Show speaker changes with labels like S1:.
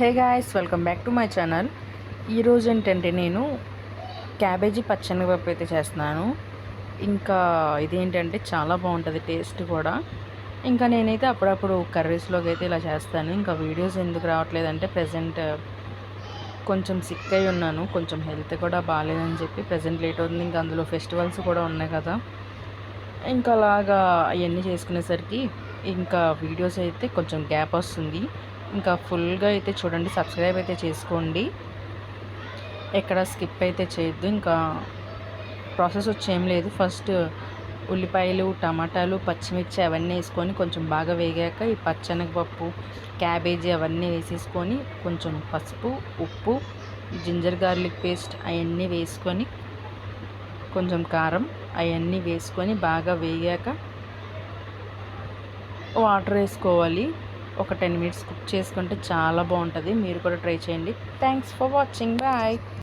S1: Hey guys welcome back to my channel. ఈరోజు ఏంటంటే నేను క్యాబేజీ పచ్చనిపప్పు అయితే చేస్తున్నాను. ఇంకా ఇదేంటంటే చాలా బాగుంటుంది టేస్ట్ కూడా. ఇంకా నేనైతే అప్పుడప్పుడు కర్రీస్లోకి అయితే ఇలా చేస్తాను. ఇంకా వీడియోస్ ఎందుకు రావట్లేదంటే ప్రజెంట్ కొంచెం సిక్ అయి ఉన్నాను. కొంచెం హెల్త్ కూడా బాగాలేదని చెప్పి ప్రజెంట్ లేట్ అవుతుంది. ఇంకా అందులో ఫెస్టివల్స్ కూడా ఉన్నాయి కదా. ఇంకా అలాగా అవన్నీ చేసుకునేసరికి ఇంకా వీడియోస్ అయితే కొంచెం గ్యాప్ వస్తుంది. ఇంకా ఫుల్గా అయితే చూడండి సబ్స్క్రైబ్ అయితే చేసుకోండి. ఎక్కడ స్కిప్ అయితే చేయొద్దు ఇంకా ప్రాసెస్ వచ్చేం లేదు. ఫస్ట్ ఉల్లిపాయలు టమాటాలు పచ్చిమిర్చి అవన్నీ వేసుకొని కొంచెం బాగా వేగాక ఈ పచ్చనగపప్పు క్యాబేజీ అవన్నీ వేసేసుకొని కొంచెం పసుపు ఉప్పు జింజర్ గార్లిక్ పేస్ట్ అవన్నీ వేసుకొని కొంచెం కారం అవన్నీ వేసుకొని బాగా వేగాక వాటర్ వేసుకోవాలి. ఒక టెన్ మినిట్స్ కుక్ చేసుకుంటే చాలా బాగుంటుంది. మీరు కూడా ట్రై చేయండి. Thanks for watching bye